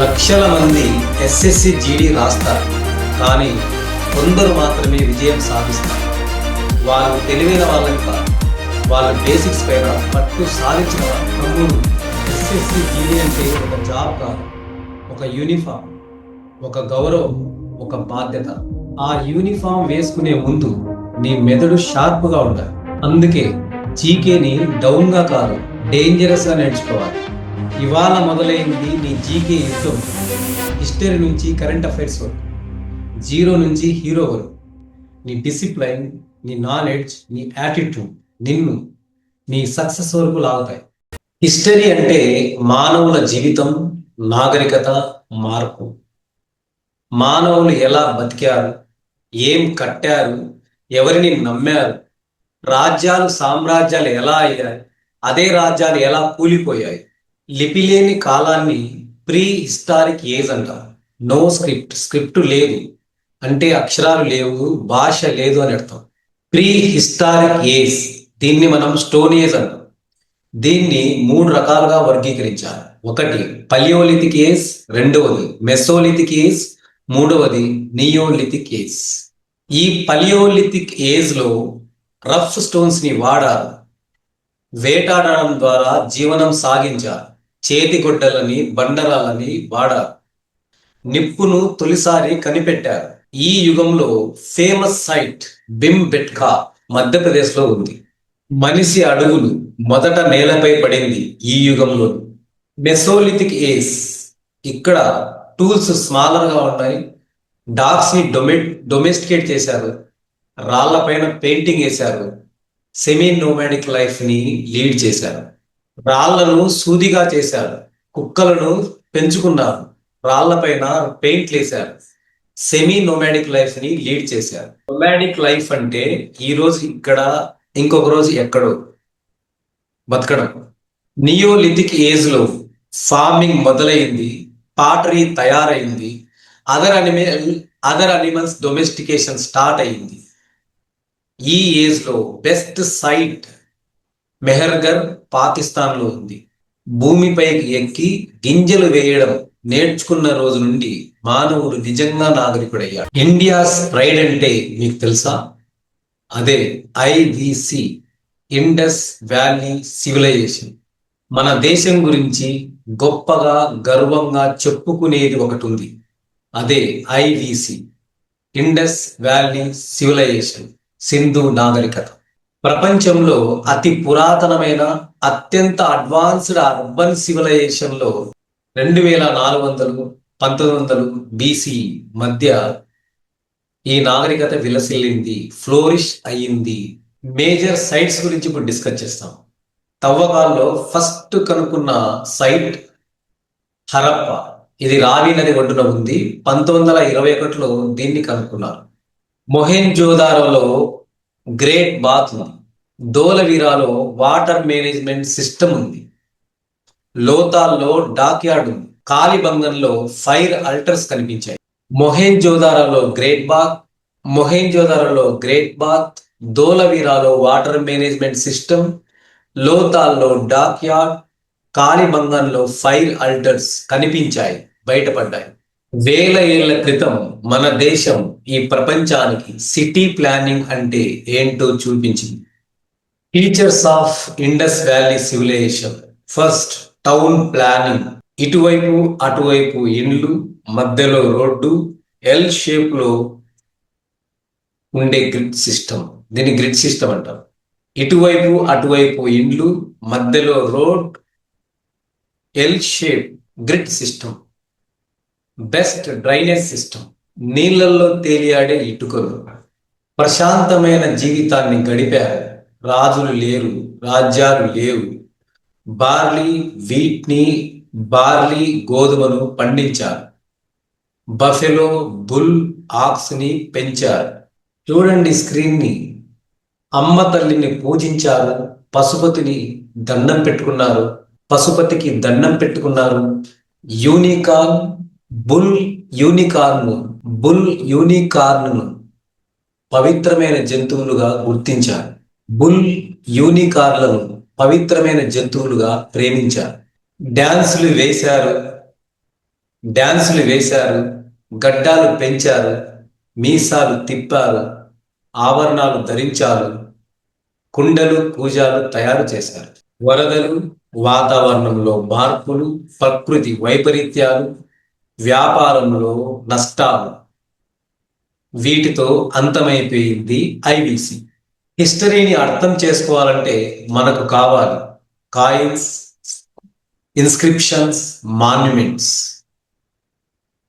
లక్షల మంది SSC GD రాస్తారు. కానీ కొందరు మాత్రమే విజయం సాధిస్తారు. వాళ్ళు తెలివైన వాళ్ళని కాదు. వాళ్ళ బేసిక్స్ పైన పట్టు సాధించిన తమ్ముడు ఎస్ఎస్సి జీడీ అంటే ఒక జాబ్ కాదు. ఒక యూనిఫామ్ ఒక గౌరవం ఒక బాధ్యత. ఆ యూనిఫామ్ వేసుకునే ముందు నీ మెదడు షార్ప్గా ఉండాలి. అందుకే జీకేని డౌన్గా కాదు డేంజరస్గా నేర్చుకోవాలి. ఇవాళ మొదలైంది నీ జీకే యుద్ధం. హిస్టరీ నుంచి కరెంట్ అఫైర్స్ వరకు. జీరో నుంచి హీరో వరకు. నీ డిసిప్లైన్ నీ నాలెడ్జ్ నీ యాటిట్యూడ్ నిన్ను నీ సక్సెస్ వరకు లాగుతాయి. హిస్టరీ అంటే మానవుల జీవితం నాగరికత మార్పు. మానవులు ఎలా బతికారు ఏం కట్టారు ఎవరిని నమ్మారు రాజ్యాలు సామ్రాజ్యాలు ఎలా అయ్యాయి అదే రాజ్యాలు ఎలా కూలిపోయాయి. లిపి లేని కాలాన్ని ప్రీ హిస్టారిక్ ఏజ్ అంటారు నో స్క్రిప్ట్ స్క్రిప్ట్ లేదు. అంటే అక్షరాలు లేవు భాష లేదు అని అర్థం. ప్రీ హిస్టారిక్ ఏజ్ దీన్ని మనం స్టోన్ ఏజ్ అంటాం. దీన్ని మూడు రకాలుగా వర్గీకరించారు. ఒకటి పలియోలిథిక్ ఏజ్ రెండవది మెసోలిథిక్ ఏజ్ మూడవది నియోలిథిక్ ఏజ్. ఈ పలియోలిథిక్ ఏజ్లో రఫ్ స్టోన్స్ని వాడాలి వాడారు. వేటాడడం ద్వారా జీవనం సాగించారు. చేతి గొడ్డలని బండరాలని వాడారు నిప్పును తొలిసారి కనిపెట్టారు. ఈ యుగంలో ఫేమస్ సైట్ బిమ్ బెట్కా మధ్యప్రదేశ్లో ఉంది. మనిషి అడుగులు మొదట నేలపై పడింది ఈ యుగంలో. మెసోలిథిక్ ఏజ్ ఇక్కడ టూల్స్ స్మాలర్గా ఉన్నాయి. డాగ్స్ని డొమె డొమెస్టికేట్ చేశారు. రాళ్ళపైన పెయింటింగ్ వేశారు. సెమీ నోమాడిక్ లైఫ్ని లీడ్ చేశారు. రాళ్ళను సూదిగా చేశారు కుక్కలను పెంచుకున్నారు రాళ్ళపైన పెయింట్లు వేశారు సెమీ నోమాడిక్ లైఫ్ని లీడ్ చేశారు నోమాడిక్ లైఫ్ అంటే ఈ రోజు ఇక్కడ ఇంకొక రోజు ఎక్కడో బతకడం. నియోలిథిక్ ఏజ్లో ఫార్మింగ్ మొదలైంది పాటరీ తయారైంది other animal other animals domestication start అయింది. ఈ ఏజ్లో బెస్ట్ సైట్ మెహర్గర్ పాకిస్తాన్లో ఉంది. భూమిపైకి ఎక్కి గింజలు వేయడం నేర్చుకున్న రోజు నుండి మానవుడు నిజంగా నాగరికుడయ్యాడు. ఇండియాస్ ప్రైడ్ అంటే మీకు తెలుసా? అదే ఐవిసి ఇండస్ వ్యాలీ సివిలైజేషన్. మన దేశం గురించి గొప్పగా గర్వంగా చెప్పుకునేది ఒకటి ఉంది. అదే IVC Indus valley civilization Sindhu నాగరికత. ప్రపంచంలో అతి పురాతనమైన అత్యంత అడ్వాన్స్డ్ అర్బన్ సివిలైజేషన్లో రెండు వేల నాలుగు వందలు పంతొమ్మిది వందలు బీసీ మధ్య ఈ నాగరికత విలసిల్లింది ఫ్లోరిష్ అయ్యింది. మేజర్ సైట్స్ గురించి ఇప్పుడు డిస్కస్ చేస్తాం. తవ్వకాల్లో ఫస్ట్ కనుక్కున్న సైట్ హరప్ప. ఇది రావి నది ఒడ్డున ఉంది. పంతొమ్మిది వందల ఇరవై ఒకటిలో దీన్ని కనుక్కున్నారు. మొహెన్ జోదారోలో గ్రేట్ బాత్ ఉంది దోలవీరాలో వాటర్ మేనేజ్మెంట్ సిస్టమ్ ఉంది. లోతాల్లో డాక్ యార్డ్ ఉంది కాలిబంగంలో ఫైర్ అల్టర్స్ కనిపించాయి. మొహేన్ జోదారాలో గ్రేట్ బాత్ మొహేన్ జోదారాలో గ్రేట్ బాత్ దోలవీరాలో వాటర్ మేనేజ్మెంట్ సిస్టమ్ లోతాల్లో డాక్ యార్డ్ కాలిబంగంలో ఫైర్ అల్టర్స్ కనిపించాయి బయటపడ్డాయి. వేల ఏళ్ళ క్రితం మన దేశం ఈ ప్రపంచానికి సిటీ ప్లానింగ్ అంటే ఏంటో చూపించింది. Teachers of Indus valley civilization first town planning ఇటువైపు అటువైపు ఇండ్లు మధ్యలో రోడ్డు ఎల్ షేప్లో ఉండే గ్రిడ్ సిస్టమ్ దీన్ని గ్రిడ్ సిస్టమ్ అంటారు ఇటువైపు అటువైపు ఇండ్లు మధ్యలో road L shape grid system best drainage system. నీళ్ళల్లో తేలియాడే ఇటుకలు. ప్రశాంతమైన జీవితాన్ని గడిపారు. రాజులు లేరు రాజ్యాలు లేవు. బార్లీ వీట్ని బార్లీ గోధుమను పండించారు. బఫెలో బుల్ ఆక్స్ని పెంచారు. చూడండి స్క్రీన్ని. అమ్మ తల్లిని పూజించారు. పశుపతిని దండం పెట్టుకున్నారు. పశుపతికి దండం పెట్టుకున్నారు. Unicorn bull unicorn bull unicorn పవిత్రమైన జంతువులుగా గుర్తించారు. బుల్ యూనికార్లను పవిత్రమైన జంతువులుగా ప్రేమించారు. డ్యాన్సులు వేశారు డ్యాన్సులు వేశారు గడ్డాలు పెంచారు మీసాలు తిప్పారు ఆభరణాలు ధరించారు కుండలు పూజలు తయారు చేశారు. వరదలు వాతావరణంలో మార్పులు ప్రకృతి వైపరీత్యాలు వ్యాపారంలో నష్టాలు వీటితో అంతమైపోయింది ఐబీసీ. హిస్టరీని అర్థం చేసుకోవాలంటే మనకు కావాలి కాయిన్స్ ఇన్స్క్రిప్షన్స్ మాన్యుమెంట్స్.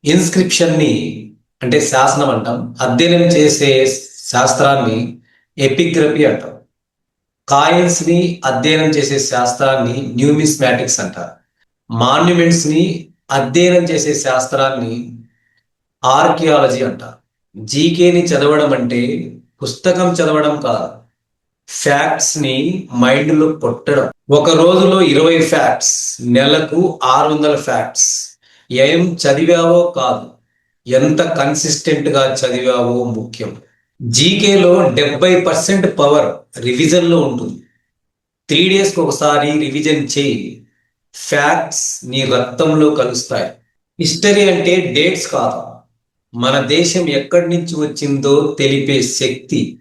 ఇన్స్క్రిప్షన్ని అంటే శాసనం అంటాం అధ్యయనం చేసే శాస్త్రాన్ని ఎపిగ్రఫీ అంటాం. కాయిన్స్ని అధ్యయనం చేసే శాస్త్రాన్ని న్యూమిస్మాటిక్స్ అంటారు. మాన్యుమెంట్స్ని అధ్యయనం చేసే శాస్త్రాన్ని ఆర్కియాలజీ అంటారు జీకేని చదవడం అంటే పుస్తకం చదవడం కాదు. ఫ్యాక్ట్స్ని మైండ్లో కొట్టడం. ఒక రోజులో ఇరవై ఫ్యాక్ట్స్ నెలకు ఆరు వందల ఫ్యాక్ట్స్. ఏం చదివావో కాదు. ఎంత కన్సిస్టెంట్గా చదివావో ముఖ్యం. జీకేలో డెబ్బై పర్సెంట్ పవర్ రివిజన్లో ఉంటుంది. త్రీ డేస్కి ఒకసారి రివిజన్ చేయి. ఫ్యాక్ట్స్ నీ రక్తంలో కలుస్తాయి. హిస్టరీ అంటే డేట్స్ కాదు. మన దేశం ఎక్కడి నుంచి వచ్చిందో తెలిపే శక్తి.